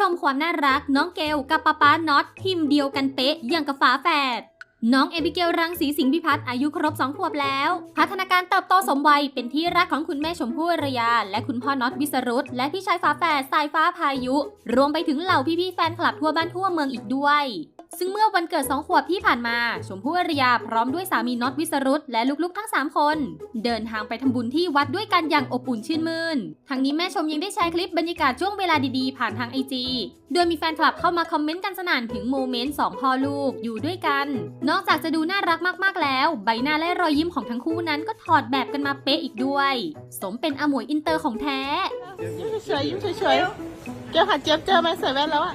ชมความน่ารักน้องเกลกับป๊าป๊าน็อตทีมเดียวกันเป๊ะอย่างกับฝาแฝดน้องเอบิเกลรังสีสิงห์พิพัฒน์อายุครบ2ขวบแล้ว พัฒนาการเติบโตสมวัยเป็นที่รักของคุณแม่ชมพู่อรยา และคุณพ่อน็อตวิสรุตและพี่ชายฝาแฝดสายฟ้าพายุ รวมไปถึงเหล่าพี่ๆแฟนคลับทั่วบ้านทั่วเมืองอีกด้วย ซึ่งเมื่อวันเกิด 2 ขวบที่ผ่านมา ชมพู่อรยาพร้อมด้วยสามีน็อตวิสรุตและลูกๆทั้ง 3 คน เดินทางไปทำบุญที่วัดด้วยกันอย่างอบอุ่นชื่นมื่นทั้งนี้แม่ชมยังได้แชร์คลิปบรรยากาศช่วงเวลาดีๆ ผ่านทางไอจีโดยมีแฟนคลับเข้ามาคอมเมนต์กันสนั่นถึงโมเมนต์สองพ่อลูกอยู่ด้วยกัน นอกจากจะดูน่ารักมากๆแล้ว ใบหน้าและรอยยิ้มของทั้งคู่นั้นก็ถอดแบบกันมาเป๊ะอีกด้วย สมเป็นอมวยอินเตอร์ของแท้ยิ้มเฉยๆยิ้มเฉยๆเจ้าค่ะเจี๊ยบเจอไหมใส่แว่นแล้วอะ